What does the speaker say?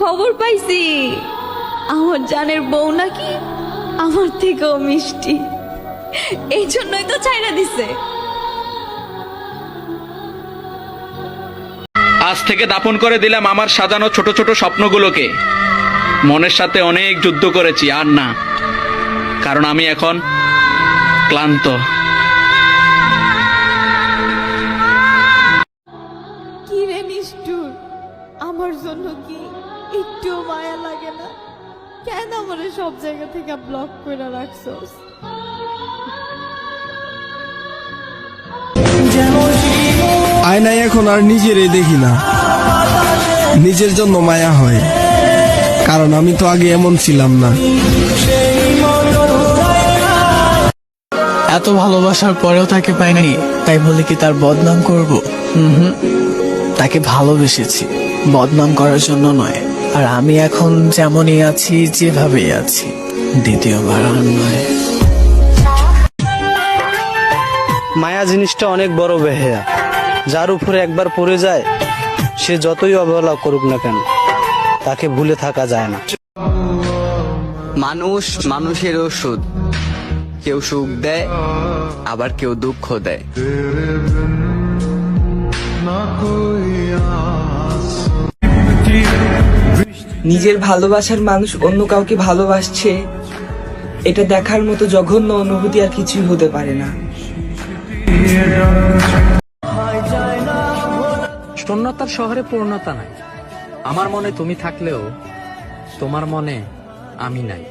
খবর পাইছি। আমার জানের বউ নাকি আমার থেকেও মিষ্টি। এই জন্যই তো চাইনা দিছে। আজ থেকে দাপন করে দিলাম আমার সাজানো ছোট ছোট স্বপ্নগুলোকে। মনের সাথে অনেক যুদ্ধ করেছি আর না। কারণ আমি এখন ক্লান্ত। কি রে নিষ্ঠুর? আমার জন্য কি একটু মায়া লাগে না? কেন আমার সব জায়গা থেকে ব্লক করে রাখছস? আয়নায় এখন আর নিজেরই দেখি না। নিজের জন্য মায়া হয়। কারণ আমি তো আগে এমন ছিলাম না। এত ভালোবাসার পরেও তাকে পাইনি তাই বলে কি তার বদনাম করব? হুম তাকে ভালোবেসেছি। বদনাম করার জন্য নয়। আর আমি এখন যেমনই আছি যেভাবেই আছি। দ্বিতীয়বার আর নয়। মায়া জিনিসটা অনেক বড় বেহেয়া। যার উপরে একবার পড়ে যায় সে যতই অবহেলা করুক না কেন তাকে ভুলে থাকা যায় না। মানুষ মানুষের ওষুধ। কেউ সুখ দেয় আবার কেউ দুঃখ দেয়। নিজের ভালোবাসার মানুষ অন্য কাউকে ভালোবাসছে, এটা দেখার মতো জঘন্য অনুভূতি আর কিছুই হতে পারে না। শূন্যতার শহরে পূর্ণতা নাই। আমার মনে তুমি থাকলেও, তোমার মনে আমি নাই।